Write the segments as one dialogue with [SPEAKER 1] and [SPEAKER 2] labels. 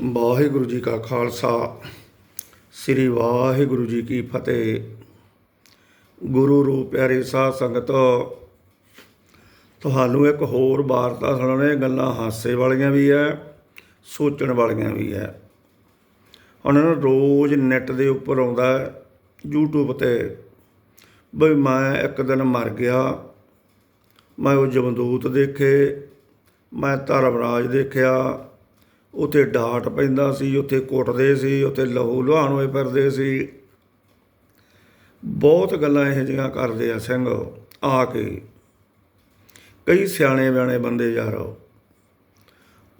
[SPEAKER 1] ਵਾਹਿਗੁਰੂ ਜੀ ਕਾ ਖਾਲਸਾ ਸ੍ਰੀ ਵਾਹਿਗੁਰੂ ਜੀ ਕੀ ਫਤਿਹ। ਗੁਰੂ ਰੂਪ ਪਿਆਰੇ ਸਾਧ ਸੰਗਤ ਤੁਹਾਨੂੰ ਇੱਕ ਹੋਰ ਵਾਰਤਾ ਸੁਣਾਉਣੇ ਗੱਲਾਂ ਹਾਸੇ ਵਾਲੀਆਂ ਵੀ ਐ ਸੋਚਣ ਵਾਲੀਆਂ ਵੀ ਐ। ਉਹਨਾਂ ਨੂੰ ਰੋਜ਼ ਨੈਟ ਦੇ ਉੱਪਰ ਆਉਂਦਾ ਹੈ, YouTube ਤੇ ਬਈ ਮੈਂ ਇੱਕ ਦਿਨ ਮਰ ਗਿਆ ਮੈਂ ਉਹ ਜਮਦੂਤ ਦੇਖੇ ਮੈਂ ਧਰਮਰਾਜ ਦੇਖਿਆ ਉੱਥੇ ਡਾਟ ਪੈਂਦਾ ਸੀ, ਉੱਥੇ ਕੁੱਟਦੇ ਸੀ, ਉੱਥੇ ਲਹੂ ਲੁਹਾਣ ਹੋਏ ਫਿਰਦੇ ਸੀ। ਬਹੁਤ ਗੱਲਾਂ ਇਹੋ ਜਿਹੀਆਂ ਕਰਦੇ ਆ ਸਿੰਘ ਆ ਕੇ। ਕਈ ਸਿਆਣੇ ਬਿਆਣੇ ਬੰਦੇ ਯਾਰ।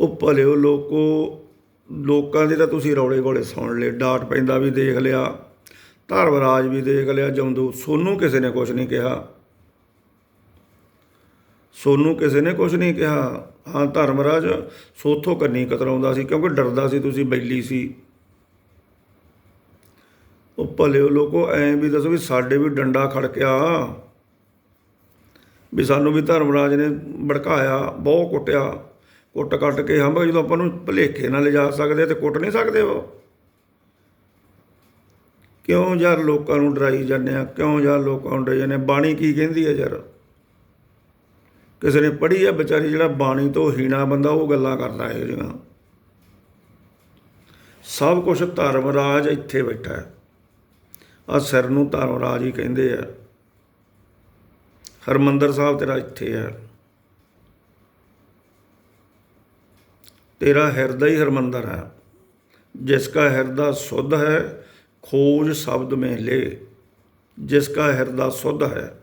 [SPEAKER 1] ਉਹ ਭਲਿਓ ਲੋਕੋ, ਲੋਕਾਂ ਦੇ ਤਾਂ ਤੁਸੀਂ ਰੌਲੇ ਗੋਲੇ ਸੁਣ ਲਏ। ਡਾਟ ਪੈਂਦਾ ਵੀ ਦੇਖ ਲਿਆ, ਧਰਮਰਾਜ ਵੀ ਦੇਖ ਲਿਆ, ਜਮਦੂਤ ਸੋਨੂੰ ਕਿਸੇ ਨੇ ਕੁਝ ਨਹੀਂ ਕਿਹਾ। ਸੋਨੂੰ ਕਿਸੇ ਨੇ ਕੁਝ ਨਹੀਂ ਕਿਹਾ। ਹਾਂ, ਧਰਮਰਾਜ, ਸੋਥੋਂ ਕੰਨੀ ਕਤਰਾਉਂਦਾ ਸੀ ਕਿਉਂਕਿ ਡਰਦਾ ਸੀ ਤੁਸੀਂ ਬੈਲੀ ਸੀ। ਉਹ ਭਲਿਓ ਲੋਕੋ, ਐਂ ਵੀ ਦੱਸੋ ਵੀ ਸਾਡੇ ਵੀ ਡੰਡਾ ਖੜਕਿਆ ਵੀ ਸਾਨੂੰ ਵੀ ਧਰਮਰਾਜ ਨੇ ਭੜਕਾਇਆ, ਬਹੁਤ ਕੁੱਟਿਆ। ਕੁੱਟ ਕੱਟ ਕੇ ਹਾਂ ਬਈ ਜਦੋਂ ਆਪਾਂ ਨੂੰ ਭਲੇਖੇ ਨਾਲ ਲਿਜਾ ਸਕਦੇ ਤੇ ਕੁੱਟ ਨਹੀਂ ਸਕਦੇ ਉਹ। ਕਿਉਂ ਯਾਰ ਲੋਕਾਂ ਨੂੰ ਡਰਾਈ ਜਾਂਦੇ ਆ? ਕਿਉਂ ਯਾਰ ਲੋਕਾਂ ਨੂੰ ਡਰਾਈ ਜਾਂਦੇ ਆ? ਬਾਣੀ ਕੀ ਕਹਿੰਦੀ ਹੈ ਯਾਰ? ਕਿਸੇ ਨੇ ਪੜ੍ਹੀ ਆ, ਵਿਚਾਰੀ ਜਿਹੜਾ ਬਾਣੀ ਤੋਂ ਹੀਣਾ ਬੰਦਾ, ਉਹ ਗੱਲਾਂ ਕਰਦਾ ਹੈ ਜਿਹਾ ਸਭ ਕੁਝ ਧਰਮ ਰਾਜ ਇੱਥੇ ਬੈਠਾ ਹੈ। ਆ ਸਿਰ ਨੂੰ ਧਰਮ ਰਾਜ ਹੀ ਕਹਿੰਦੇ ਆ। ਹਰਮੰਦਰ ਸਾਹਿਬ ਤੇਰਾ ਇੱਥੇ ਆ ਤੇਰਾ ਹਿਰਦਾ ਹੀ ਹਰਮੰਦਰ ਹੈ। ਜਿਸ ਦਾ ਹਿਰਦਾ ਸੁੱਧ ਹੈ, ਖੋਜ ਸ਼ਬਦ ਮੇਲੇ। ਜਿਸ ਦਾ ਹਿਰਦਾ ਸੁੱਧ ਹੈ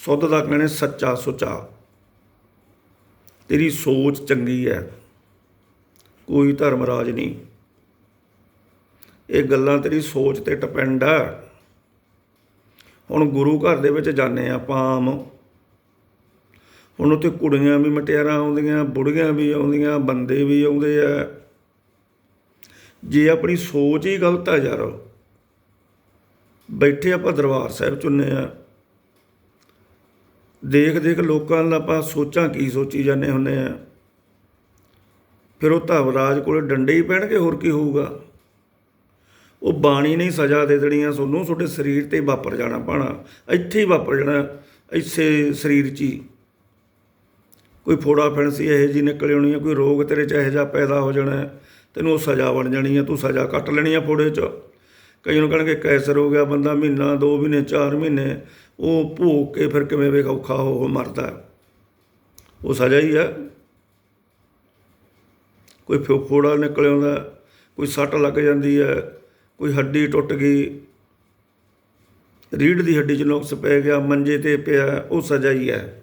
[SPEAKER 1] ਸੁੱਧ ਦਾ ਕਹਿਣਾ ਸੱਚਾ ਸੁਚਾ। ਤੇਰੀ ਸੋਚ ਚੰਗੀ ਹੈ, ਕੋਈ ਧਰਮ ਰਾਜ ਨਹੀਂ। ਇਹ ਗੱਲਾਂ ਤੇਰੀ ਸੋਚ ਤੇ ਡਿਪੈਂਡ ਆ। ਹੁਣ ਗੁਰੂ ਘਰ ਦੇ ਵਿੱਚ ਜਾਂਦੇ ਆ ਆਪਾਂ ਆਮ। ਹੁਣ ਉੱਥੇ ਕੁੜੀਆਂ ਵੀ ਮਟਿਆਰਾਂ ਆਉਂਦੀਆਂ, ਬੁੜੀਆਂ ਵੀ ਆਉਂਦੀਆਂ, ਬੰਦੇ ਵੀ ਆਉਂਦੇ ਆ। ਜੇ ਆਪਣੀ ਸੋਚ ਹੀ ਗਲਤ ਆ ਯਾਰ, ਬੈਠੇ ਆਪਾਂ ਦਰਬਾਰ ਸਾਹਿਬ ਚੁੰਨੇ ਆ। ਦੇਖ ਦੇਖ ਲੋਕਾਂ ਨਾਲ ਆਪਾਂ ਸੋਚਾਂ ਕੀ ਸੋਚੀ ਜਾਂਦੇ ਹੁੰਨੇ ਆ। ਫਿਰ ਉਹ ਧਵਰਾਜ ਕੋਲ ਡੰਡੇ ਹੀ ਪੈਣਗੇ, ਹੋਰ ਕੀ ਹੋਊਗਾ? ਉਹ ਬਾਣੀ ਨਹੀਂ ਸਜ਼ਾ ਦੇ ਦੇਣੀ ਦੇਣੀਆਂ ਤੁਹਾਨੂੰ ਤੁਹਾਡੇ ਸਰੀਰ ਤੇ ਵਾਪਰ ਜਾਣਾ ਪਾਣਾ। ਇੱਥੇ ਹੀ ਵਾਪਰ ਜਾਣਾ ਇਸੇ ਸਰੀਰ 'ਚ ਹੀ। ਕੋਈ ਫੋੜਾ ਫਿਣਸੀ ਇਹੋ ਜੀ ਨਿਕਲ ਆਉਣੀ ਹੈ ਕੋਈ ਰੋਗ ਤੇਰੇ 'ਚ ਇਹੋ ਜਿਹਾ ਪੈਦਾ ਹੋ ਜਾਣਾ, ਤੈਨੂੰ ਉਹ ਸਜ਼ਾ ਬਣ ਜਾਣੀ ਹੈ ਤੂੰ ਸਜ਼ਾ ਕੱਟ ਲੈਣੀ ਹੈ ਫੋੜੇ 'ਚ। ਕਈ ਨੂੰ ਕਹਿਣਗੇ ਕੈਸਰ ਹੋ ਗਿਆ, ਬੰਦਾ ਮਹੀਨਾ 2 ਮਹੀਨੇ 4 ਮਹੀਨੇ, ਉਹ ਭੋਗ ਕੇ ਫਿਰ ਕਿਵੇਂ ਵੇਖ ਔਖਾ ਹੋ ਮਰਦਾ ਉਹ ਸਜ਼ਾ ਹੀ ਹੈ। ਕੋਈ ਫੋ- ਫੋੜਾ ਨਿਕਲ ਆਉਂਦਾ, ਕੋਈ ਸੱਟ ਲੱਗ ਜਾਂਦੀ ਹੈ, ਕੋਈ ਹੱਡੀ ਟੁੱਟ ਗਈ, ਰੀੜ ਦੀ ਹੱਡੀ 'ਚ ਨੁਕਸ ਪੈ ਗਿਆ, ਮੰਜੇ ਤੇ ਪਿਆ, ਉਹ ਸਜ਼ਾ ਹੀ ਹੈ।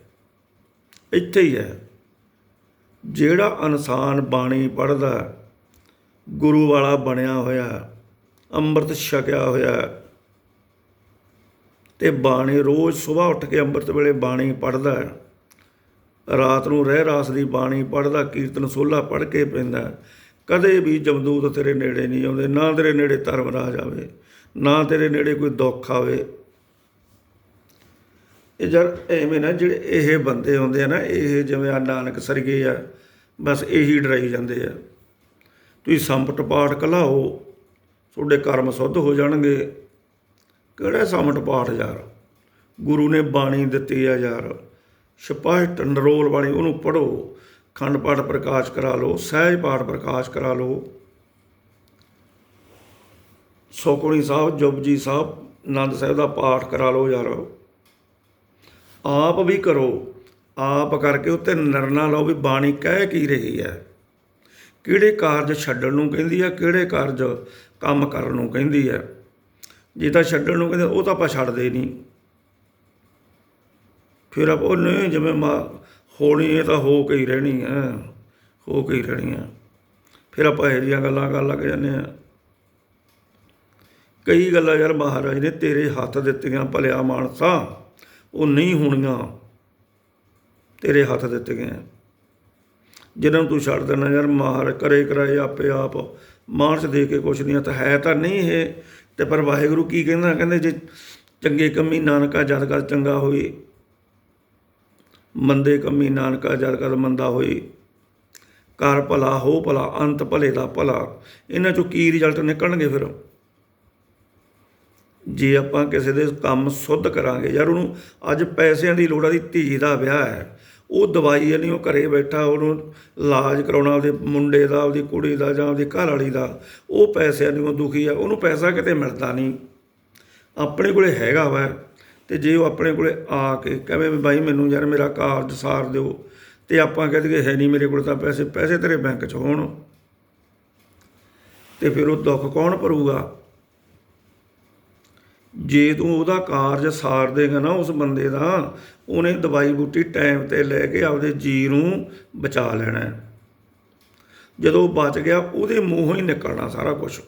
[SPEAKER 1] ਇੱਥੇ ਹੀ ਹੈ। ਜਿਹੜਾ ਇਨਸਾਨ ਬਾਣੀ ਪੜ੍ਹਦਾ, ਗੁਰੂ ਵਾਲਾ ਬਣਿਆ ਹੋਇਆ ਅੰਮ੍ਰਿਤ ਛਕਿਆ ਹੋਇਆ ਤੇ ਬਾਣੀ ਰੋਜ਼ ਸਵੇਰ ਉੱਠ ਕੇ ਅੰਮ੍ਰਿਤ ਵੇਲੇ ਬਾਣੀ ਪੜ੍ਹਦਾ ਹੈ। ਰਾਤ ਨੂੰ ਰਹਿ ਰਾਸ ਦੀ ਬਾਣੀ ਪੜ੍ਹਦਾ, ਕੀਰਤਨ ਸੋਲਾ ਪੜ੍ਹ ਕੇ ਪੈਂਦਾ ਕਦੇ ਵੀ ਜਮਦੂਤ ਤੇਰੇ ਨੇੜੇ ਨਹੀਂ ਆਉਂਦੇ, ਨਾ ਤੇਰੇ ਨੇੜੇ ਧਰਮਰਾਜ ਆਵੇ, ਨਾ ਤੇਰੇ ਨੇੜੇ ਕੋਈ ਦੁੱਖ ਆਵੇ। ਇਹ ਜਰ ਐਵੇਂ ਨਾ ਜਿਹੜੇ ਇਹ ਬੰਦੇ ਹੁੰਦੇ ਆ ਨਾ, ਇਹ ਜਿਵੇਂ ਆ ਨਾਨਕ ਸਰਗੇ ਆ, ਬਸ ਇਹੀ ਡਰਾਈ ਜਾਂਦੇ ਆ। ਤੁਸੀਂ ਸੰਪਟ ਪਾਠ ਕਲਾਓ ਤੁਹਾਡੇ ਕਰਮ ਸੁੱਧ ਹੋ ਜਾਣਗੇ। ਕਿਹੜੇ ਸੰਪਟ ਪਾਠ ਯਾਰ? ਗੁਰੂ ਨੇ ਬਾਣੀ ਦਿੱਤੀ ਆ ਯਾਰ। ਸਿਪਾਹੀ ਨਰੋਲ ਬਾਣੀ ਉਹਨੂੰ ਪੜੋ ਖੰਡ ਪਾਠ ਪ੍ਰਕਾਸ਼ ਕਰਾ ਲਓ, ਸਹਿਜ ਪਾਠ ਪ੍ਰਕਾਸ਼ ਕਰਾ ਲਓ। ਸੋਕਣੀ ਸਾਹਿਬ, ਜਪਜੀ ਸਾਹਿਬ ਆਨੰਦ ਸਾਹਿਬ ਦਾ ਪਾਠ ਕਰਾ ਲਓ ਯਾਰ। ਆਪ ਵੀ ਕਰੋ। ਆਪ ਕਰਕੇ ਉੱਤੇ ਨਿਰਣਾ ਲਓ ਵੀ ਬਾਣੀ ਕਹਿ ਕੀ ਰਹੀ ਹੈ। ਕਿਹੜੇ ਕਾਰਜ ਛੱਡਣ ਨੂੰ ਕਹਿੰਦੀ ਹੈ, ਕਿਹੜੇ ਕਾਰਜ ਕੰਮ ਕਰਨ ਨੂੰ ਕਹਿੰਦੀ ਹੈ। ਜੇ ਤਾਂ ਛੱਡਣ ਨੂੰ ਕਹਿੰਦੇ, ਉਹ ਤਾਂ ਆਪਾਂ ਛੱਡਦੇ ਨਹੀਂ ਫਿਰ ਆਪ ਉਹ ਨਹੀਂ ਜਿਵੇਂ ਮਾ, ਹੋਣੀ ਇਹ ਤਾਂ ਹੋ ਕੇ ਹੀ ਰਹਿਣੀ ਹੈ, ਹੋ ਕੇ ਹੀ ਰਹਿਣੀ ਹੈ। ਫਿਰ ਆਪਾਂ ਇਹ ਜਿਹੀਆਂ ਗੱਲਾਂ ਕਰਨ ਲੱਗ ਜਾਂਦੇ ਆ ਕਈ ਗੱਲਾਂ ਯਾਰ ਮਹਾਰਾਜ ਨੇ ਤੇਰੇ ਹੱਥ ਦਿੱਤੀਆਂ, ਭਲਿਆ ਮਾਨਸਾ, ਉਹ ਨਹੀਂ ਹੋਣੀਆਂ। ਤੇਰੇ ਹੱਥ ਦਿੱਤੇ ਗਏ ਆ। ਜਿਹਨਾਂ ਨੂੰ ਤੂੰ ਛੱਡ ਦੇਣਾ ਯਾਰ, ਮਹਾਰਾਜ ਕਰੇ ਕਰਾਏ ਆਪੇ ਆਪ ਮਾਰਚ ਦੇ ਕੇ ਕੁਛ ਨਹੀਂ ਤਾਂ ਹੈ ਤਾਂ ਨਹੀਂ ਇਹ। ਤੇ ਪਰ ਵਾਹਿਗੁਰੂ ਕੀ ਕਹਿੰਦਾ, ਕਹਿੰਦੇ ਜੇ ਚੰਗੇ ਕੰਮੀ ਨਾਨਕਾ ਜਦ ਕਰ ਚੰਗਾ ਹੋਈ ਮੰਦੇ ਕੰਮੀ ਨਾਨਕਾ ਜਦ ਕਰ ਮੰਦਾ ਹੋਈ ਕਰ ਭਲਾ ਹੋ ਭਲਾ, ਅੰਤ ਭਲੇ ਦਾ ਭਲਾ। ਇਹਨਾਂ ਚੋਂ ਕੀ ਰਿਜ਼ਲਟ ਨਿਕਲਣਗੇ ਫਿਰ? ਜੇ ਆਪਾਂ ਕਿਸੇ ਦੇ ਕੰਮ ਸੁੱਧ ਕਰਾਂਗੇ, ਯਾਰ ਉਹਨੂੰ ਅੱਜ ਪੈਸਿਆਂ ਦੀ ਲੋੜ ਆ ਦੀ ਧੀ ਦਾ ਵਿਆਹ ਹੈ। ਉਹ ਦਵਾਈ ਨਹੀਂ, ਉਹ ਘਰੇ ਬੈਠਾ, ਉਹਨੂੰ ਇਲਾਜ ਕਰਾਉਣਾ ਉਹਦੇ ਮੁੰਡੇ ਦਾ ਉਹਦੀ ਕੁੜੀ ਦਾ ਜਾਂ ਉਹਦੀ ਘਰ ਵਾਲੀ ਦਾ, ਉਹ ਪੈਸਿਆਂ ਨੂੰ ਦੁਖੀ ਆ, ਉਹਨੂੰ ਪੈਸਾ ਕਿਤੇ ਮਿਲਦਾ ਨਹੀਂ। ਆਪਣੇ ਕੋਲੇ ਹੈਗਾ ਵਾ, ਤੇ ਜੇ ਉਹ ਆਪਣੇ ਕੋਲੇ ਆ ਕੇ ਕਹੇ ਵੀ ਬਾਈ ਮੈਨੂੰ ਯਾਰ ਮੇਰਾ ਕਾਰਜ ਸਾਰ ਦਿਓ, ਤੇ ਆਪਾਂ ਕਹਿ ਦਈਏ ਹੈ ਨਹੀਂ ਮੇਰੇ ਕੋਲ ਤਾਂ ਪੈਸੇ ਪੈਸੇ ਤੇਰੇ ਬੈਂਕ 'ਚ ਹੋਣ। ਤੇ ਫਿਰ ਉਹ ਦੁੱਖ ਕੌਣ ਭਰੂਗਾ? ਜੇ ਤੂੰ ਉਹਦਾ ਕਾਰਜ ਸਾਰ ਦੇਗਾ ਨਾ ਉਸ ਬੰਦੇ ਦਾ, ਉਹਨੇ ਦਵਾਈ ਬੂਟੀ ਟਾਈਮ ਤੇ ਲੈ ਕੇ ਆਪਦੇ ਜੀ ਨੂੰ ਬਚਾ ਲੈਣਾ ਹੈ। ਜਦੋਂ ਉਹ ਬਚ ਗਿਆ, ਉਹਦੇ ਮੂੰਹੋਂ ਹੀ ਨਿਕਲਣਾ ਸਾਰਾ ਕੁਝ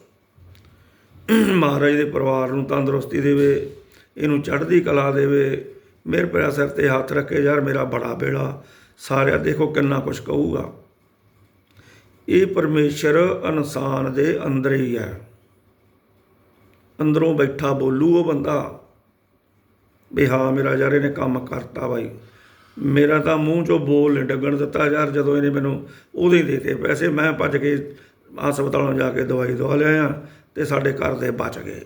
[SPEAKER 1] ਮਹਾਰਾਜ ਦੇ ਪਰਿਵਾਰ ਨੂੰ ਤੰਦਰੁਸਤੀ ਦੇਵੇ, ਇਹਨੂੰ ਚੜ੍ਹਦੀ ਕਲਾ ਦੇਵੇ। ਮੇਰੇ ਪਿਆ ਸਿਰ ਤੇ ਹੱਥ ਰੱਖੇ, ਯਾਰ ਮੇਰਾ ਬੜਾ ਬੇੜਾ, ਸਾਰਿਆ ਦੇਖੋ ਕਿੰਨਾ ਕੁਝ ਕਹੂਗਾ। ਇਹ ਪਰਮੇਸ਼ਰ ਇਨਸਾਨ ਦੇ ਅੰਦਰ ਹੀ ਹੈ। ਅੰਦਰੋਂ ਬੈਠਾ ਬੋਲੂ ਉਹ ਬੰਦਾ, ਵੀ ਹਾਂ ਮੇਰਾ ਯਾਰ ਇਹਨੇ ਕੰਮ ਕਰਤਾ ਬਾਈ। ਮੇਰਾ ਤਾਂ ਮੂੰਹ ਚੋਂ ਬੋਲ ਨਹੀਂ ਡੱਗਣ ਦਿੱਤਾ ਯਾਰ, ਜਦੋਂ ਇਹਨੇ ਮੈਨੂੰ ਉਹਦੇ ਦੇਤੇ ਪੈਸੇ, ਮੈਂ ਭੱਜ ਕੇ ਹਸਪਤਾਲੋਂ ਜਾ ਕੇ ਦਵਾਈ ਦਵਾ ਲਿਆ ਤੇ ਸਾਡੇ ਘਰ ਦੇ ਬਚ ਗਏ।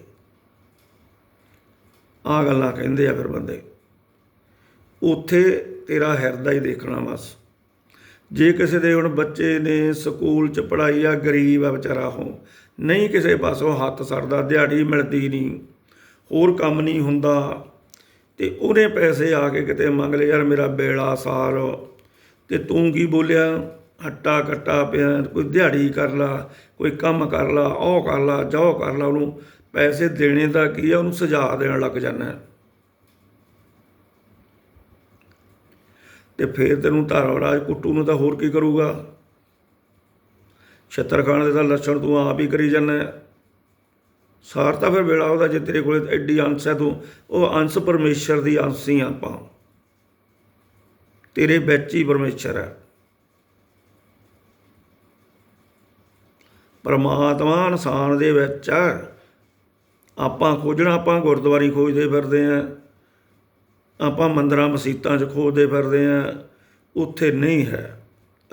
[SPEAKER 1] ਆ ਗੱਲਾਂ ਕਹਿੰਦੇ ਆ ਫਿਰ ਬੰਦੇ। ਉੱਥੇ ਤੇਰਾ ਹਿਰਦਾ ਹੀ ਦੇਖਣਾ ਬਸ। ਜੇ ਕਿਸੇ ਦੇ ਹੁਣ ਬੱਚੇ ਨੇ ਸਕੂਲ ਚ ਪੜ੍ਹਾਈ ਆ, ਗਰੀਬ ਆ ਵਿਚਾਰਾ ਹੋ ਨਹੀਂ ਕਿਸੇ ਪਾਸੋਂ ਹੱਥ ਸਰਦਾ, ਦਿਹਾੜੀ ਮਿਲਦੀ ਨਹੀਂ, ਹੋਰ ਕੰਮ ਨਹੀਂ ਹੁੰਦਾ। ਤੇ ਉਹਨੇ ਪੈਸੇ ਆ ਕੇ ਕਿਤੇ ਮੰਗ ਲਏ, ਯਾਰ ਮੇਰਾ ਬੇੜਾ ਸਾਰ, ਤੇ ਤੂੰ ਕੀ ਬੋਲਿਆ? ਹੱਟਾ ਕੱਟਾ ਪਿਆ, ਕੋਈ ਦਿਹਾੜੀ ਕਰ ਲਾ, ਕੋਈ ਕੰਮ ਕਰ ਲਾ, ਉਹ ਕਰ ਲਾ, ਜੋ ਕਰ ਲਾ। ਉਹਨੂੰ ਪੈਸੇ ਦੇਣੇ ਦਾ ਕੀ ਆ? ਉਹਨੂੰ ਸੁਝਾਅ ਦੇਣ ਲੱਗ ਜਾਂਦਾ। ਹੈ। ਤੇ ਫੇਰ ਤੈਨੂੰ ਧਰਮਰਾਜ ਕੁੱਟੂ ਨੂੰ ਤਾਂ ਹੋਰ ਕੀ ਕਰੂਗਾ? ਛੱਤਰ ਖਾਨ ਦੇ ਤਾਂ ਲੱਛਣ ਤੂੰ ਆਪ ਹੀ ਕਰੀ ਜਾਂਦਾ ਸਾਰ ਤਾਂ ਫਿਰ ਵੇਲਾ ਉਹਦਾ ਜੇ ਤੇਰੇ ਕੋਲੇ ਐਡੀ ਅੰਸ਼ ਹੈ ਤੂੰ, ਉਹ ਅੰਸ਼ ਪਰਮੇਸ਼ਰ ਦੀ ਅੰਸ਼ ਹੀ ਆਪਾਂ। ਤੇਰੇ ਵਿੱਚ ਹੀ ਪਰਮੇਸ਼ਰ ਹੈ। ਪਰਮਾਤਮਾ ਇਨਸਾਨ ਦੇ ਵਿੱਚ ਹੈ। ਆਪਾਂ ਖੋਜਣਾ, ਆਪਾਂ ਗੁਰਦੁਆਰੀ ਖੋਜਦੇ ਫਿਰਦੇ ਆਂ ਆਪਾਂ ਮੰਦਰਾਂ ਮਸੀਤਾਂ 'ਚ ਖੋਜਦੇ ਫਿਰਦੇ ਆਂ ਉੱਥੇ ਨਹੀਂ ਹੈ।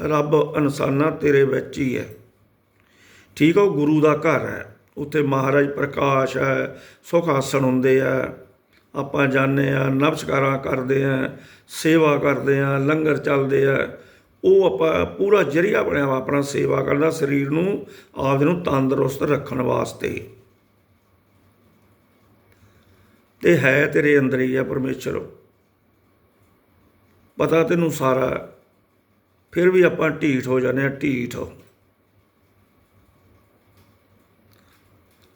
[SPEAKER 1] ਰੱਬ ਇਨਸਾਨਾਂ ਤੇਰੇ ਵਿੱਚ ਹੀ ਹੈ। ਠੀਕ ਆ, ਉਹ ਗੁਰੂ ਦਾ ਘਰ ਹੈ। ਉੱਥੇ ਮਹਾਰਾਜ ਪ੍ਰਕਾਸ਼ ਹੈ, ਸੁਖ ਆਸਣ ਹੁੰਦੇ ਆ। ਆਪਾਂ ਜਾਂਦੇ ਆ, ਨਮਸਕਾਰਾਂ ਕਰਦੇ ਆ, ਸੇਵਾ ਕਰਦੇ ਆ, ਲੰਗਰ ਚੱਲਦੇ ਆ। ਉਹ ਆਪਾਂ ਪੂਰਾ ਜਰੀਆ ਬਣਿਆ ਵਾ ਆਪਣਾ ਸੇਵਾ ਕਰਨ ਸਰੀਰ ਨੂੰ ਆਪਦੇ ਨੂੰ ਤੰਦਰੁਸਤ ਰੱਖਣ ਵਾਸਤੇ। ਤੇ ਹੈ ਤੇਰੇ ਅੰਦਰ ਹੀ ਆ ਪਰਮੇਸ਼ਰ। ਪਤਾ ਤੈਨੂੰ ਸਾਰਾ। ਫਿਰ ਵੀ ਆਪਾਂ ਢੀਠ ਹੋ ਜਾਂਦੇ ਆ, ਢੀਠ।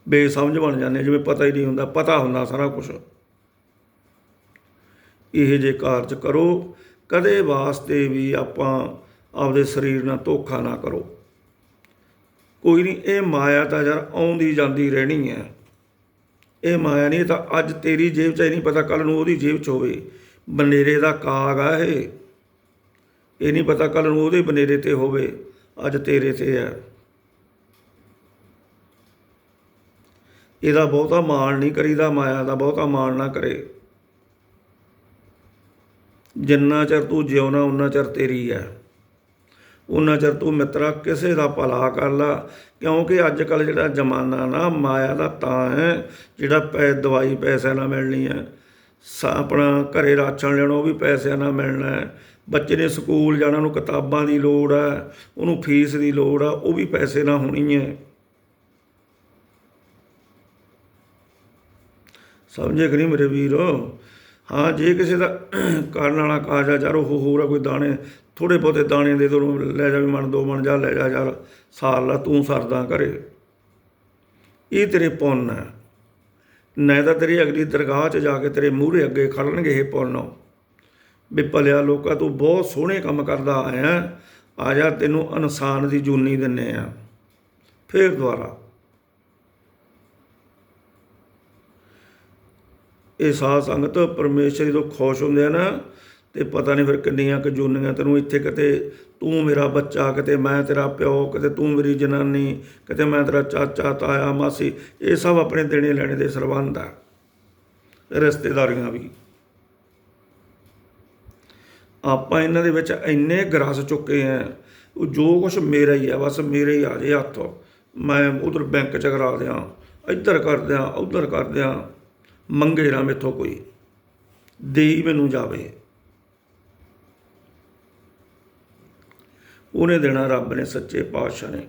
[SPEAKER 1] ਬੇਸਮਝ ਬਣ ਜਾਂਦੇ ਜਿਵੇਂ ਪਤਾ ਹੀ ਨਹੀਂ ਹੁੰਦਾ, ਪਤਾ ਹੁੰਦਾ ਸਾਰਾ ਕੁਝ ਇਹ ਜੇ ਕਾਰਜ ਕਰੋ, ਕਦੇ ਵਾਸਤੇ ਵੀ ਆਪਾਂ ਆਪਦੇ ਸਰੀਰ ਨਾਲ ਧੋਖਾ ਨਾ ਕਰੋ। ਕੋਈ ਨਹੀਂ, ਇਹ ਮਾਇਆ ਤਾਂ ਯਾਰ ਆਉਂਦੀ ਜਾਂਦੀ ਰਹਿਣੀ ਹੈ। ਇਹ ਮਾਇਆ ਨਹੀਂ ਤਾਂ ਅੱਜ ਤੇਰੀ ਜੇਬ 'ਚ ਹੀ ਨਹੀਂ ਪਤਾ ਕੱਲ ਨੂੰ ਉਹਦੀ ਜੇਬ 'ਚ ਹੋਵੇ। ਬਨੇਰੇ ਦਾ ਕਾਗ ਆ ਇਹ। ਇਹ ਨਹੀਂ ਪਤਾ ਕੱਲ ਨੂੰ ਉਹਦੇ ਬਨੇਰੇ ਤੇ ਹੋਵੇ, ਅੱਜ ਤੇਰੇ ਤੇ ਹੈ। ਇਹਦਾ ਬਹੁਤਾ ਮਾਣ ਨਹੀਂ ਕਰੀਦਾ, ਮਾਇਆ ਦਾ ਬਹੁਤਾ ਮਾਣ ਨਾ ਕਰੇ। ਜਿੰਨਾ ਚਿਰ ਤੂੰ ਜਿਉਣਾ, ਉਨਾ ਚਿਰ ਤੇਰੀ ਹੈ। ਉਨਾ ਚਿਰ ਤੂੰ ਮਿੱਤਰਾ ਕਿਸੇ ਦਾ ਭਲਾ ਕਰ ਲਾ, ਕਿਉਂਕਿ ਅੱਜ ਕੱਲ ਜਿਹੜਾ ਜ਼ਮਾਨਾ ਨਾ, ਮਾਇਆ ਦਾ ਤਾਂ ਹੈ, ਜਿਹੜਾ ਪੈ, ਦਵਾਈ ਪੈਸਿਆਂ ਨਾਲ ਮਿਲਣੀ ਹੈ। ਸਾ, ਆਪਣਾ ਘਰੇ ਰਾਸ਼ਨ ਲੈਣਾ ਉਹ ਵੀ ਪੈਸਿਆਂ ਨਾਲ ਮਿਲਣਾ ਹੈ। ਬੱਚੇ ਨੇ ਸਕੂਲ ਜਾਣਾ ਉਹਨੂੰ ਕਿਤਾਬਾਂ ਦੀ ਲੋੜ ਹੈ, ਉਹਨੂੰ ਫੀਸ ਦੀ ਲੋੜ ਆ ਉਹ ਵੀ ਪੈਸੇ ਨਾਲ ਹੋਣੀ ਹੈ। ਸਮਝੇ ਕਿ ਨਹੀਂ ਮੇਰੇ ਵੀਰ? ਹਾਂ, ਜੇ ਕਿਸੇ ਦਾ ਕਰਨ ਵਾਲਾ ਕਾਜ ਆ, ਯਾਰ ਉਹ ਹੋਰ ਆ, ਕੋਈ ਦਾਣੇ ਥੋੜੇ ਬਹੁਤੇ ਦਾਣੇ ਦੇ ਦੋ, ਲੈ ਜਾ ਵੀ ਮਣ ਦੋ ਮਣ ਜਾ, ਲੈ ਜਾ ਯਾਰ ਸਾਰ ਲਾ, ਤੂੰ ਸਰਦਾ ਕਰੇ ਇਹ ਤੇਰੇ ਪੁੰਨ ਹੈ ਨਾ ਤਾਂ ਤੇਰੀ ਅਗਲੀ ਦਰਗਾਹ 'ਚ ਜਾ ਕੇ ਤੇਰੇ ਮੂਹਰੇ ਅੱਗੇ ਖੜਨਗੇ ਇਹ ਪੁੰਨ। ਵੀ ਭਲਿਆ ਲੋਕਾ, ਤੂੰ ਬਹੁਤ ਸੋਹਣੇ ਕੰਮ ਕਰਦਾ ਆਇਆ। ਆ ਜਾ, ਤੈਨੂੰ ਇਨਸਾਨ ਦੀ ਜੂਨੀ ਦਿੰਨੇ ਆ। ਫੇਰ ਦੁਬਾਰਾ। ਇਹ ਸਾਧ ਸੰਗਤ ਪਰਮੇਸ਼ਰ ਜਦੋਂ ਖੁਸ਼ ਹੁੰਦੇ ਆ ਨਾ, ਤੇ ਪਤਾ ਨਹੀਂ ਫਿਰ ਕਿੰਨੀਆਂ ਕੁ ਜੂਨੀਆਂ ਤੈਨੂੰ ਇੱਥੇ ਕਿਤੇ ਤੂੰ ਮੇਰਾ ਬੱਚਾ, ਕਿਤੇ ਮੈਂ ਤੇਰਾ ਪਿਓ, ਕਿਤੇ ਤੂੰ ਮੇਰੀ ਜਨਾਨੀ, ਕਿਤੇ ਮੈਂ ਤੇਰਾ ਚਾਚਾ, ਤਾਇਆ, ਮਾਸੀ, ਇਹ ਸਭ ਆਪਣੇ ਦੇਣੇ ਲੈਣੇ ਦੇ ਸਰਬੰਧ ਆ। ਰਿਸ਼ਤੇਦਾਰੀਆਂ ਵੀ। ਆਪਾਂ ਇਹਨਾਂ ਦੇ ਵਿੱਚ ਇੰਨੇ ਗਰਸ ਚੁੱਕੇ ਆ, ਉਹ ਜੋ ਕੁਝ ਮੇਰਾ ਹੀ ਆ, ਬਸ ਮੇਰੇ ਹੀ ਆ ਜੇ ਹੱਥ। ਮੈਂ ਉਧਰ ਬੈਂਕ ਚ ਕਰਾ ਦਿਆਂ, ਇੱਧਰ ਕਰ ਦਿਆਂ, ਉੱਧਰ ਕਰ ਦਿਆਂ। ਮੰਗੇ ਨਾ ਮੇਥੋਂ ਕੋਈ। ਦੇਈ ਮੈਨੂੰ ਜਾਵੇ। ਉਹਨੇ ਦੇਣਾ ਰੱਬ ਨੇ ਸੱਚੇ ਪਾਤਸ਼ਾਹ ਨੇ।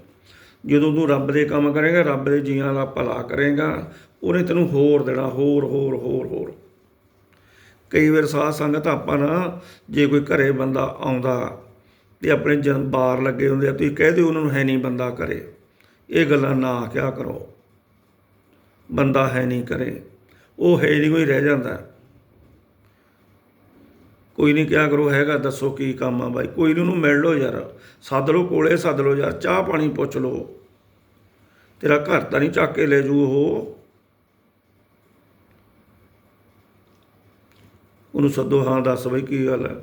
[SPEAKER 1] ਜਦੋਂ ਤੂੰ ਰੱਬ ਦੇ ਕੰਮ ਕਰੇਗਾ, ਰੱਬ ਦੇ ਜੀਆਂ ਦਾ ਭਲਾ ਕਰੇਗਾ, ਉਹਨੇ ਤੈਨੂੰ ਹੋਰ ਦੇਣਾ, ਹੋਰ ਹੋਰ ਹੋਰ ਹੋਰ। ਕਈ ਵਾਰ ਸਾਧ ਸੰਗਤ ਆਪਾਂ ਨਾ, ਜੇ ਕੋਈ ਘਰੇ ਬੰਦਾ ਆਉਂਦਾ ਤੇ ਆਪਣੇ ਜਨਮ ਬਾਰ ਲੱਗੇ ਹੁੰਦੇ ਆ, ਤੁਸੀਂ ਕਹਿ ਦਿਓ ਉਹਨਾਂ ਨੂੰ ਹੈ ਨਹੀਂ ਬੰਦਾ ਕਰੇ ਇਹ ਗੱਲਾਂ ਨਾ ਕਿਆ ਕਰੋ। ਬੰਦਾ ਹੈ ਨਹੀਂ ਕਰੇ ਉਹ ਹੈ ਨਹੀਂ ਕੋਈ ਰਹਿ ਜਾਂਦਾ। ਕੋਈ ਨਹੀਂ ਕਿਹਾ ਕਰੋ, ਹੈਗਾ ਦੱਸੋ ਕੀ ਕੰਮ ਆ ਬਾਈ। ਕੋਈ ਨਹੀਂ ਉਹਨੂੰ ਮਿਲ ਲਓ ਯਾਰ। ਸੱਦ ਲਓ ਕੋਲੇ, ਸੱਦ ਲਓ ਯਾਰ। ਚਾਹ ਪਾਣੀ ਪੁੱਛ ਲਓ। ਤੇਰਾ ਘਰ ਤਾਂ ਨਹੀਂ ਚੱਕ ਕੇ ਲੈ ਜੂ ਉਹ। ਉਹਨੂੰ ਸੱਦੋ, ਹਾਂ ਦੱਸ ਬਈ ਕੀ ਗੱਲ ਹੈ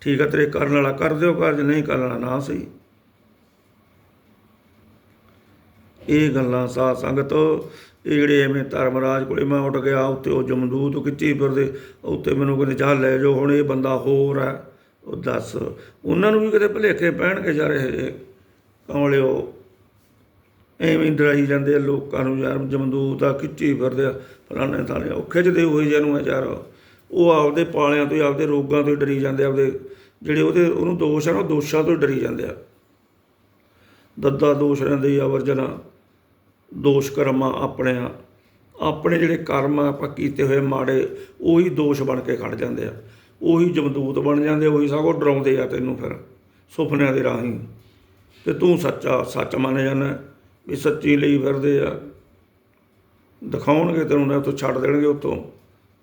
[SPEAKER 1] ਠੀਕ ਹੈ ਤੇਰੇ ਕਰਨ ਵਾਲਾ ਕਰ ਦਿਓ ਕਾਰਜ ਨਹੀਂ ਕਰਨ ਵਾਲਾ ਨਾ ਸਹੀ। ਇਹ ਗੱਲਾਂ ਸਾਧ ਸੰਗਤ ਇਹ ਜਿਹੜੇ ਐਵੇਂ ਧਰਮਰਾਜ ਕੋਲੇ ਮੈਂ ਉੱਠ ਗਿਆ, ਉੱਤੇ ਉਹ ਜਮਦੂਤ ਖਿੱਚੀ ਫਿਰਦੇ, ਉੱਤੇ ਮੈਨੂੰ ਕਹਿੰਦੇ ਚਾਹ ਲੈ ਜਾਓ, ਹੁਣ ਇਹ ਬੰਦਾ ਹੋਰ ਹੈ। ਉਹ ਦੱਸ, ਉਹਨਾਂ ਨੂੰ ਵੀ ਕਿਤੇ ਭੁਲੇਖੇ ਪੈਣਗੇ ਯਾਰ ਇਹ ਕਮਲਿਓ। ਐਵੇਂ ਹੀ ਡਰਾਈ ਜਾਂਦੇ ਆ ਲੋਕਾਂ ਨੂੰ ਯਾਰ, ਜਮਦੂਤ ਆ, ਖਿੱਚੀ ਫਿਰਦੇ ਆ, ਫਲਾਣੇ ਥਾਣੇ ਉਹ ਖਿੱਚਦੇ ਹੋਏ ਜਿਹਨੂੰ ਆ ਯਾਰ। ਉਹ ਆਪਦੇ ਪਾਲਿਆਂ ਤੋਂ ਹੀ, ਆਪਦੇ ਰੋਗਾਂ ਤੋਂ ਹੀ ਡਰੀ ਜਾਂਦੇ ਆਪਦੇ ਜਿਹੜੇ ਉਹਦੇ, ਉਹਨੂੰ ਦੋਸ਼ ਆ ਨਾ, ਉਹ ਦੋਸ਼ਾਂ ਤੋਂ ਹੀ ਡਰੀ ਜਾਂਦੇ ਆ। ਦੱਦਾ ਦੋਸ਼ ਰਹਿੰਦੇ ਆ ਵਰਜਨਾ ਦੋਸ਼ ਕਰਮਾਂ ਆਪਣੇ ਆ। ਆਪਣੇ ਜਿਹੜੇ ਕਰਮ ਆ, ਆਪਾਂ ਕੀਤੇ ਹੋਏ ਮਾੜੇ, ਉਹੀ ਦੋਸ਼ ਬਣ ਕੇ ਖੜ ਜਾਂਦੇ ਆ। ਉਹੀ ਜਮਦੂਤ ਬਣ ਜਾਂਦੇ, ਉਹੀ ਸਗੋਂ ਡਰਾਉਂਦੇ ਆ ਤੈਨੂੰ ਫਿਰ, ਸੁਪਨਿਆਂ ਦੇ ਰਾਹੀਂ। ਤੇ ਤੂੰ ਸੱਚਾ, ਸੱਚ ਮੰਨ ਜਾਂਦਾ ਵੀ ਸੱਚੀ ਲਈ ਫਿਰਦੇ ਆ। ਦਿਖਾਉਣਗੇ ਤੈਨੂੰ ਨਾ, ਤੂੰ ਛੱਡ ਦੇਣਗੇ ਉਤੋਂ,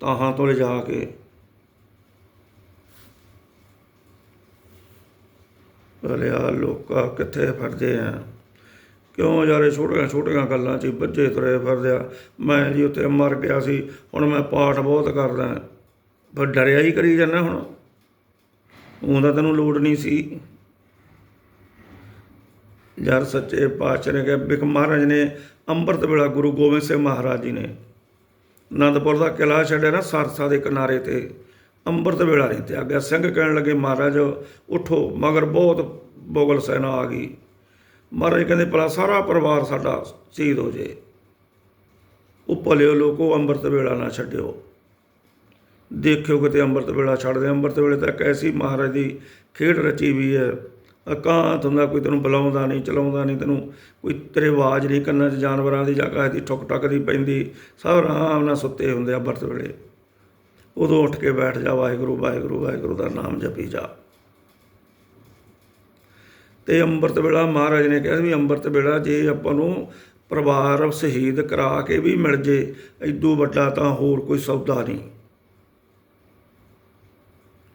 [SPEAKER 1] ਤਾਹਾਂ ਤੋਂ ਲਿਜਾ ਕੇ। ਭਲਿਆ ਲੋਕਾਂ, ਕਿੱਥੇ ਫਿਰਦੇ ਆ? ਕਿਉਂ ਯਾਰ ਇਹ ਛੋਟੀਆਂ ਛੋਟੀਆਂ ਗੱਲਾਂ 'ਚ ਹੀ ਬੱਝੇ ਤੁਰੇ ਫਿਰਦੇ ਆ? ਮੈਂ ਜੀ ਉੱਥੇ ਮਰ ਗਿਆ ਸੀ, ਹੁਣ ਮੈਂ ਪਾਠ ਬਹੁਤ ਕਰਦਾ। ਪਰ ਡਰਿਆ ਹੀ ਕਰੀ ਜਾਂਦਾ ਹੁਣ। ਉਹਦਾ ਤੈਨੂੰ ਲੋੜ ਨਹੀਂ ਸੀ। ਯਾਰ ਸੱਚੇ ਪਾਤਸ਼ਾਹ ਨੇ ਕਿਹਾ ਬਿਕ ਮਹਾਰਾਜ ਨੇ ਅੰਮ੍ਰਿਤ ਵੇਲਾ ਗੁਰੂ ਗੋਬਿੰਦ ਸਿੰਘ ਮਹਾਰਾਜ ਜੀ ਨੇ ਆਨੰਦਪੁਰ ਦਾ ਕਿਲਾ ਛੱਡਿਆ ਨਾ ਸਰਸਾ ਦੇ ਕਿਨਾਰੇ ਤੇ, ਅੰਮ੍ਰਿਤ ਵੇਲਾ ਨਹੀਂ ਤੇ ਅੱਗੇ ਸਿੰਘ ਕਹਿਣ ਲੱਗੇ, ਮਹਾਰਾਜ, ਉਠੋ। ਮਗਰ ਬਹੁਤ ਬੋਗਲ ਸੈਨਾ ਆ ਗਈ। ਮਹਾਰਾਜ ਕਹਿੰਦੇ, ਭਲਾ ਸਾਰਾ ਪਰਿਵਾਰ ਸਾਡਾ ਸ਼ਹੀਦ ਹੋ ਜੇ। ਉਹ ਭਲਿਓ ਲੋਕੋ, ਅੰਮ੍ਰਿਤ ਵੇਲਾ ਨਾ ਛੱਡਿਓ। ਦੇਖਿਓ ਕਿਤੇ ਅੰਮ੍ਰਿਤ ਵੇਲਾ ਛੱਡ ਦੇ। ਅੰਮ੍ਰਿਤ ਵੇਲੇ ਤਾਂ ਐਸੀ ਮਹਾਰਾਜ ਦੀ ਖੇਡ ਰਚੀ ਵੀ ਹੈ। ਇਕਾਂਤ ਹੁੰਦਾ, ਕੋਈ ਤੈਨੂੰ ਬੁਲਾਉਂਦਾ ਨਹੀਂ, ਚਲਾਉਂਦਾ ਨਹੀਂ, ਤੈਨੂੰ ਕੋਈ ਤੇਰੇ ਆਵਾਜ਼ ਨਹੀਂ, ਕੰਨਾਂ 'ਚ ਜਾਨਵਰਾਂ ਦੀ ਜਗ੍ਹਾ ਦੀ ਠੁਕ ਠੁਕ ਦੀ ਪੈਂਦੀ। ਸਭ ਆਰਾਮ ਨਾਲ ਸੁੱਤੇ ਹੁੰਦੇ ਆ ਅੰਮ੍ਰਿਤ ਵੇਲੇ। ਉਦੋਂ ਉੱਠ ਕੇ ਬੈਠ ਜਾ, ਵਾਹਿਗੁਰੂ ਵਾਹਿਗੁਰੂ ਵਾਹਿਗੁਰੂ ਦਾ ਨਾਮ ਜਪੀ ਜਾ। ਅਤੇ ਅੰਮ੍ਰਿਤ ਵੇਲਾ ਮਹਾਰਾਜ ਨੇ ਕਿਹਾ ਵੀ ਅੰਮ੍ਰਿਤ ਵੇਲਾ ਜੇ ਆਪਾਂ ਨੂੰ ਪਰਿਵਾਰ ਸ਼ਹੀਦ ਕਰਾ ਕੇ ਵੀ ਮਿਲ ਜੇ ਐਡੂ ਵੱਡਾ ਤਾਂ ਹੋਰ ਕੋਈ ਸੌਦਾ ਨਹੀਂ।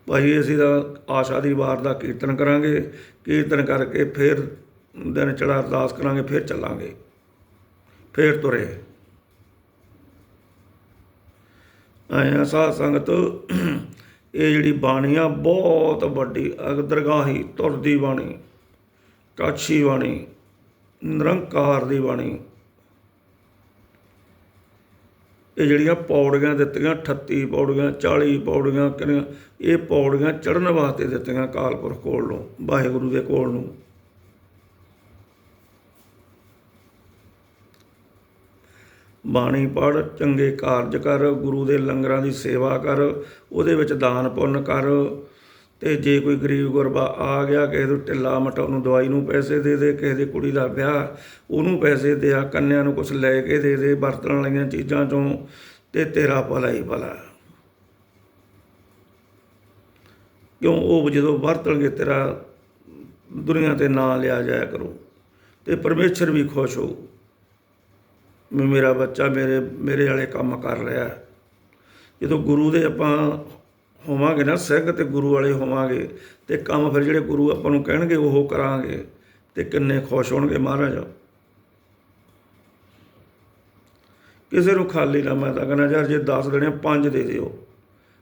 [SPEAKER 1] ਭਾਈ, ਅਸੀਂ ਤਾਂ ਆਸ਼ਾ ਦੀ ਵਾਰ ਦਾ ਕੀਰਤਨ ਕਰਾਂਗੇ, ਕੀਰਤਨ ਕਰਕੇ ਫਿਰ ਦਿਨ ਚੜਾ ਅਰਦਾਸ ਕਰਾਂਗੇ, ਫਿਰ ਚੱਲਾਂਗੇ। ਫਿਰ ਤੁਰੇ। ਆਇਆ ਸਾਧ ਸੰਗਤ, ਇਹ ਜਿਹੜੀ ਬਾਣੀ ਆ, ਬਹੁਤ ਵੱਡੀ ਅਗਦਰਗਾਹੀ, ਤੁਰਦੀ ਬਾਣੀ। ਕਾਛੀ ਬਾਣੀ, ਨਿਰੰਕਾਰ ਦੀ ਬਾਣੀ। ਇਹ ਜਿਹੜੀਆਂ ਪੌੜੀਆਂ ਦਿੱਤੀਆਂ 38 ਪੌੜੀਆਂ 40 ਪੌੜੀਆਂ, ਕਿੰਨੀਆਂ, ਇਹ ਪੌੜੀਆਂ ਚੜ੍ਹਨ ਵਾਸਤੇ ਦਿੱਤੀਆਂ ਕਾਲਪੁਰਖ ਕੋਲ ਨੂੰ, ਵਾਹਿਗੁਰੂ ਦੇ ਕੋਲ ਨੂੰ। ਬਾਣੀ ਪੜ੍ਹ, ਚੰਗੇ ਕਾਰਜ ਕਰ, ਗੁਰੂ ਦੇ ਲੰਗਰਾਂ ਦੀ ਸੇਵਾ ਕਰ, ਉਹਦੇ ਵਿੱਚ ਦਾਨ ਪੁੰਨ ਕਰ ਤੇ ਜੇ ਕੋਈ ਗਰੀਬ ਗੁਰਬਾ ਆ ਗਿਆ, ਕਿਸੇ ਨੂੰ ਢਿੱਲਾ ਮਟਾ ਉਹਨੂੰ ਦਵਾਈ ਨੂੰ ਪੈਸੇ ਦੇ ਦੇ, ਕਿਸੇ ਦੀ ਕੁੜੀ ਦਾ ਵਿਆਹ ਉਹਨੂੰ ਪੈਸੇ ਦੇ ਆ ਕੰਨਿਆਂ ਨੂੰ ਕੁਝ ਲੈ ਕੇ ਦੇ ਦੇ, ਵਰਤਣ ਵਾਲੀਆਂ ਚੀਜ਼ਾਂ ਚੋਂ ਤੇ ਤੇਰਾ ਭਲਾ ਹੀ ਭਲਾ। ਕਿਉਂ? ਉਹ ਜਦੋਂ ਵਰਤਣਗੇ ਤੇਰਾ ਦੁਨੀਆ ਤੇ ਨਾਂ ਲਿਆ ਜਾਇਆ ਕਰੋ ਤੇ ਪਰਮੇਸ਼ਰ ਵੀ ਖੁਸ਼ ਹੋ। ਵੀ ਮੇਰਾ ਬੱਚਾ ਮੇਰੇ ਮੇਰੇ ਵਾਲੇ ਕੰਮ ਕਰ ਰਿਹਾ। ਜਦੋਂ ਗੁਰੂ ਦੇ ਆਪਾਂ ਹੋਵਾਂਗੇ ਨਾ, ਸਿੱਖ ਤੇ ਗੁਰੂ ਵਾਲੇ ਹੋਵਾਂਗੇ ਤੇ ਕੰਮ ਫਿਰ ਜਿਹੜੇ ਗੁਰੂ ਆਪਾਂ ਨੂੰ ਕਹਿਣਗੇ, ਉਹ ਕਰਾਂਗੇ ਤੇ ਕਿੰਨੇ ਖੁਸ਼ ਹੋਣਗੇ ਮਹਾਰਾਜ। ਕਿਸੇ ਨੂੰ ਖਾਲੀ ਨਾ, ਮੈਂ ਤਾਂ ਕਹਿੰਦਾ, ਯਾਰ ਜੇ 10 ਦੇਣੇ ਪੰਜ ਦੇ ਦਿਓ।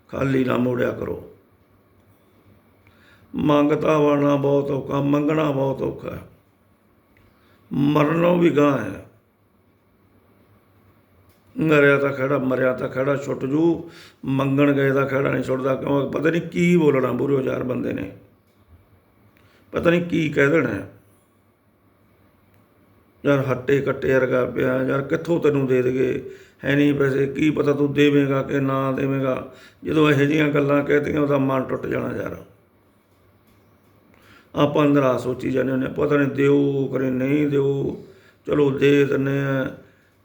[SPEAKER 1] ਖਾਲੀ ਨਾ ਮੋੜਿਆ ਕਰੋ। ਮੰਗਤਾ ਵਾਣਾ ਬਹੁਤ ਔਖਾ, ਮੰਗਣਾ ਬਹੁਤ ਔਖਾ। ਹੈ। ਮਰਨੋਂ ਵੀ ਗਾਂ ਹੈ। ਮਰਿਆ ਤਾਂ ਖੜਾ ਮਰਿਆ ਤਾਂ ਖੜਾ ਛੁੱਟ ਜੂ। ਮੰਗਣ ਗਏ ਦਾ ਖੜਾ ਨਹੀਂ ਛੁੱਟਦਾ। ਕਿਉਂ? ਪਤਾ ਨਹੀਂ ਕੀ ਬੋਲਣਾ ਬੁਰੇ ਹਜ਼ਾਰ ਬੰਦੇ ਨੇ। ਪਤਾ ਨਹੀਂ ਕੀ ਕਹਿ ਦੇਣਾ। ਯਾਰ ਹੱਟੇ ਕੱਟੇ ਵਰਗਾ ਪਿਆ ਯਾਰ ਕਿੱਥੋਂ ਤੈਨੂੰ ਦੇ ਦੇਗੇ ਹੈ ਨਹੀਂ ਪੈਸੇ ਕੀ ਪਤਾ ਤੂੰ ਦੇਵੇਂਗਾ ਕਿ ਨਾ ਦੇਵੇਂਗਾ? ਜਦੋਂ ਇਹੋ ਜਿਹੀਆਂ ਗੱਲਾਂ ਕਹਿਤੀਆਂ ਉਹਦਾ ਮਨ ਟੁੱਟ ਜਾਣਾ ਯਾਰ। ਆਪਾਂ ਅੰਦਰ ਆ ਸੋਚੀ ਜਾਂਦੇ ਹੁੰਦੇ ਹਾਂ, ਪਤਾ ਨਹੀਂ ਦਿਓ ਕਰੇ ਨਹੀਂ ਦਿਓ ਚਲੋ ਦੇ ਦਿੰਦੇ ਆ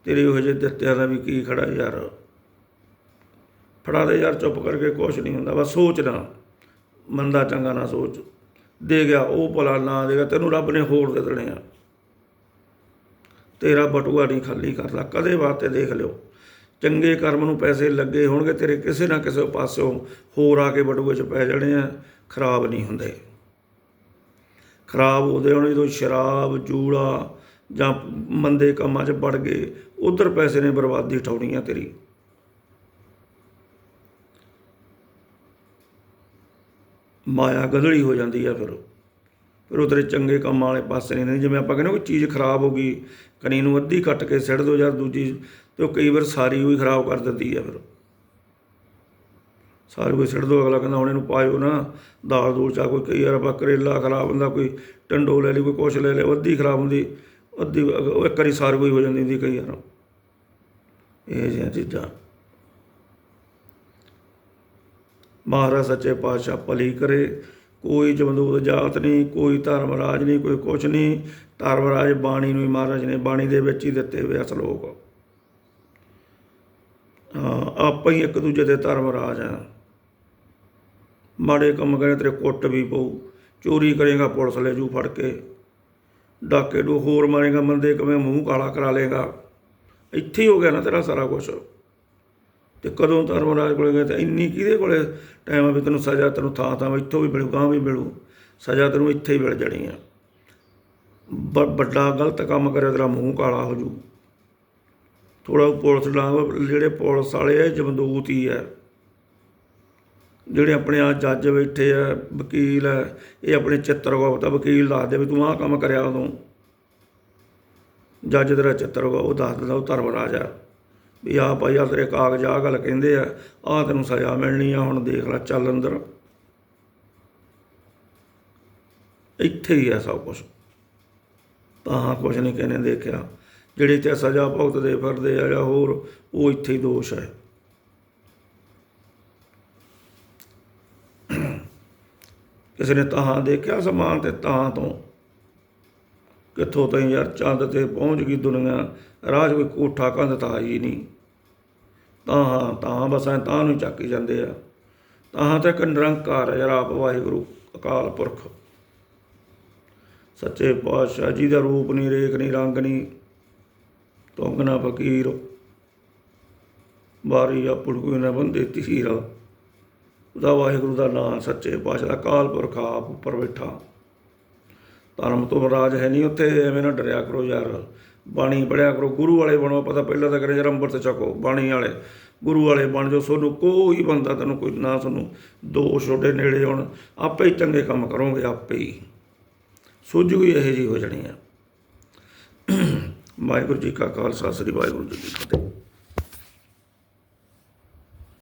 [SPEAKER 1] ਤੇਰੇ ਉਹ ਜਿਹੇ ਦਿੱਤਿਆਂ ਦਾ ਵੀ ਕੀ ਖੜਾ ਯਾਰ? ਫੜਾ ਦੇ ਯਾਰ, ਚੁੱਪ ਕਰਕੇ, ਕੁਛ ਨਹੀਂ ਹੁੰਦਾ। ਬਸ ਸੋਚ ਨਾ। ਮੰਦਾ, ਚੰਗਾ ਨਾ ਸੋਚ। ਦੇ ਗਿਆ, ਉਹ ਭਲਾ ਨਾ ਦੇਗਾ ਤੈਨੂੰ ਰੱਬ ਨੇ ਹੋਰ ਦੇ ਦੇਣੇ ਆ। ਤੇਰਾ ਬਟੂਆ ਨਹੀਂ ਖਾਲੀ ਕਰਦਾ। ਕਦੇ ਵਾਸਤੇ ਦੇਖ ਲਿਓ। ਚੰਗੇ ਕਰਮ ਨੂੰ ਪੈਸੇ ਲੱਗੇ ਹੋਣਗੇ, ਤੇਰੇ ਕਿਸੇ ਨਾ ਕਿਸੇ ਪਾਸਿਓਂ ਹੋਰ ਆ ਕੇ ਬਟੂਏ 'ਚ ਪੈ ਜਾਣੇ ਆ। ਖਰਾਬ ਨਹੀਂ ਹੁੰਦੇ। ਖਰਾਬ ਉਹਦੇ ਹੁਣ ਜਦੋਂ ਸ਼ਰਾਬ, ਜੂੜਾ ਜਾਂ ਮੰਦੇ ਕੰਮਾਂ 'ਚ ਵੜ ਗਏ ਉਧਰ ਪੈਸੇ ਨੇ ਬਰਬਾਦੀ ਠਾਉਣੀ ਆ ਤੇਰੀ। ਮਾਇਆ ਗਧੜੀ ਹੋ ਜਾਂਦੀ ਆ ਫਿਰ। ਫਿਰ ਉਹ ਤੇਰੇ ਚੰਗੇ ਕੰਮਾਂ ਵਾਲੇ ਪਾਸੇ ਨਹੀਂ ਨੇ ਜਿਵੇਂ ਆਪਾਂ ਕਹਿੰਦੇ ਕੋਈ ਚੀਜ਼ ਖਰਾਬ ਹੋ ਗਈ, ਕਨੀ ਨੂੰ ਅੱਧੀ ਕੱਟ ਕੇ ਸਿੱਟ ਦੋ ਯਾਰ ਦੂਜੀ ਤੇ ਉਹ ਕਈ ਵਾਰ ਸਾਰੀ ਹੋਈ ਖਰਾਬ ਕਰ ਦਿੰਦੀ ਆ ਫਿਰ। ਸਾਰੀ ਕੋਈ ਸਿੱਟ ਦੋ, ਅਗਲਾ ਕਹਿੰਦਾ ਹੁਣ ਇਹਨੂੰ ਪਾਇਓ ਨਾ, ਦਾਲ ਦੂਲ ਚਾ ਕੋਈ ਕਈ ਵਾਰ ਆਪਾਂ ਕਰੇਲਾ ਖਰਾਬ ਹੁੰਦਾ, ਕੋਈ ਟੰਡੋ ਲੈ ਲਈ, ਕੋਈ ਕੁਛ ਲੈ ਲਿਆ ਅੱਧੀ ਖਰਾਬ ਹੁੰਦੀ, ਅੱਧੀ ਉਹ ਇੱਕ ਵਾਰੀ ਸਾਰੀ ਕੋਈ ਹੋ ਜਾਂਦੀ ਹੁੰਦੀ ਕਈ ਵਾਰ। ਇਹ ਜਿਹੀਆਂ ਚੀਜ਼ਾਂ। ਮਹਾਰਾਜ ਸੱਚੇ ਪਾਤਸ਼ਾਹ ਭਲੀ ਕਰੇ। ਕੋਈ ਜਮਦੂਤ ਜਾਤ ਨਹੀਂ, ਕੋਈ ਧਰਮ ਰਾਜ ਨਹੀਂ, ਕੋਈ ਕੁਛ ਨਹੀਂ। ਧਰਮ ਰਾਜ ਬਾਣੀ ਨੂੰ ਹੀ ਮਹਾਰਾਜ ਨੇ ਬਾਣੀ ਦੇ ਵਿੱਚ ਹੀ ਦਿੱਤੇ ਹੋਏ ਅਸਲੋਕ ਹਾਂ, ਆਪਾਂ ਹੀ ਇੱਕ ਦੂਜੇ ਦੇ ਧਰਮ ਰਾਜ ਆ। ਮਾੜੇ ਕੰਮ ਕਰੇ ਤੇਰੇ ਕੁੱਟ ਵੀ ਪਊ। ਚੋਰੀ ਕਰੇਗਾ ਪੁਲਿਸ ਲੈ ਜੂ ਫੜ ਕੇ। ਡਾਕੇ ਨੂੰ ਹੋਰ ਮਾਰੇਗਾ, ਮੰਦੇ ਕਵੇਂ ਮੂੰਹ ਕਾਲਾ ਕਰਾ ਲੇਗਾ ਇੱਥੇ ਹੀ ਹੋ ਗਿਆ ਨਾ ਤੇਰਾ ਸਾਰਾ ਕੁਝ ਤੇ ਕਦੋਂ ਧਰਮਰਾਜ ਕੋਲੇ ਗਏ ਤਾਂ ਇੰਨੀ ਕਿਹਦੇ ਕੋਲੇ ਟਾਈਮ ਆ ਵੀ ਤੈਨੂੰ ਸਜ਼ਾ, ਤੈਨੂੰ ਥਾਂ ਥਾਂ ਇੱਥੋਂ ਵੀ ਮਿਲੂ ਗਾਂ ਵੀ ਮਿਲੂ। ਸਜ਼ਾ ਤੈਨੂੰ ਇੱਥੇ ਹੀ ਮਿਲ ਜਾਣੀ ਆ। ਬ- ਵੱਡਾ ਗਲਤ ਕੰਮ ਕਰਿਆ ਤੇਰਾ ਮੂੰਹ ਕਾਲਾ ਹੋ ਜੂ। ਥੋੜਾ ਪੁਲਿਸ ਨਾਲ, ਜਿਹੜੇ ਪੁਲਿਸ ਵਾਲੇ ਆ ਜਮਦੂਤ ਹੀ ਆ। ਜਿਹੜੇ ਆਪਣੇ ਆ ਜੱਜ ਬੈਠੇ ਆ, ਵਕੀਲ ਆ, ਇਹ ਆਪਣੇ ਚਿੱਤਰਗੁਪਤ ਦਾ ਵਕੀਲ ਦੱਸਦੇ ਵੀ ਤੂੰ ਆਹ ਕੰਮ ਕਰਿਆ ਉਦੋਂ। ਜੱਜ ਤੇਰਾ ਚਿੱਤਰ ਚਿੱਤਰਗੁਪਤ ਉਹ ਦੱਸ ਦਿੰਦਾ, ਉਹ ਧਰਮਰਾਜ ਆ। ਵੀ ਆ ਭਾਈ ਆ ਤੇਰੇ ਕਾਗਜ਼ ਆ ਗੱਲ ਕਹਿੰਦੇ ਆ ਆ ਤੈਨੂੰ ਸਜ਼ਾ ਮਿਲਣੀ ਆ, ਹੁਣ ਦੇਖ ਲੈ, ਚੱਲ ਅੰਦਰ। ਇੱਥੇ ਹੀ ਆ ਸਭ ਕੁਝ ਤਾਂ ਕੁਝ ਨਹੀਂ ਕਹਿੰਦੇ ਦੇਖਿਆ। ਜਿਹੜੇ ਤੇ ਸਜ਼ਾ ਭੁਗਤਦੇ ਫਿਰਦੇ ਆ ਜਾਂ ਹੋਰ, ਉਹ ਇੱਥੇ ਹੀ ਦੋਸ਼ ਹੈ। ਕਿਸੇ ਨੇ ਤਾਂ ਦੇਖਿਆ ਸਮਾਨ ਤੇ ਤਾਂ ਤੋਂ? ਕਿੱਥੋਂ ਤਾਈਂ ਯਾਰ ਚੰਦ ਤੇ ਪਹੁੰਚ ਗਈ ਦੁਨੀਆ? ਰਾਜ ਕੋਈ ਕੋਠਾ ਕੰਧ ਤਾਂ ਹੀ ਨਹੀਂ। ਤਾਂ ਹਾਂ, ਤਾਂ ਬਸ ਐਂ ਤਾਂ ਨੂੰ ਚੱਕੀ ਜਾਂਦੇ ਆ। ਤਾਂ ਤੇ ਇੱਕ ਨਿਰੰਕਾਰ ਯਾਰ ਆਪ ਵਾਹਿਗੁਰੂ, ਅਕਾਲ ਪੁਰਖ। ਸੱਚੇ ਪਾਤਸ਼ਾਹ ਜੀ ਦਾ ਰੂਪ ਨਹੀਂ, ਰੇਖ ਨਹੀਂ, ਰੰਗ ਨਹੀਂ। ਤੋਂਗਣਾ ਫਕੀਰ। ਬਾਰੀ ਆਪਣ ਕੋਈ ਨਾ ਬੰਦੇ ਤੀਰ ਉਹਦਾ ਵਾਹਿਗੁਰੂ ਦਾ ਨਾਮ ਸੱਚੇ ਪਾਤਸ਼ਾਹ ਦਾ ਅਕਾਲ ਪੁਰਖ ਆਪ ਉੱਪਰ ਬੈਠਾ। ਧਰਮ ਤੋਂ ਰਾਜ ਹੈ ਨਹੀਂ ਉੱਥੇ, ਐਵੇਂ ਨਾ ਡਰਿਆ ਕਰੋ ਯਾਰ। ਬਾਣੀ ਪੜਿਆ ਕਰੋ, ਗੁਰੂ ਵਾਲੇ ਬਣੋ ਪਤਾ ਪਹਿਲਾਂ ਤਾਂ ਕਰੇ ਯਾਰ ਅੰਮ੍ਰਿਤ ਛਕੋ ਬਾਣੀ ਵਾਲੇ। ਗੁਰੂ ਵਾਲੇ ਬਣ ਜਾਓ, ਸੋਨੂੰ ਕੋਈ ਬੰਦਾ ਤੈਨੂੰ ਕੋਈ ਨਾ ਤੁਹਾਨੂੰ ਦੋ ਛੋਟੇ ਨੇੜੇ ਆਉਣ। ਆਪੇ ਹੀ ਚੰਗੇ ਕੰਮ ਕਰੋਗੇ, ਆਪੇ ਹੀ। ਸੋਝੂ ਹੀ ਇਹੋ ਜਿਹੀ ਹੋ ਜਾਣੀ ਆ। ਵਾਹਿਗੁਰੂ ਜੀ ਕਾ ਖਾਲਸਾ, ਸ੍ਰੀ ਵਾਹਿਗੁਰੂ ਜੀ ਕੀ ਫਤਿਹ।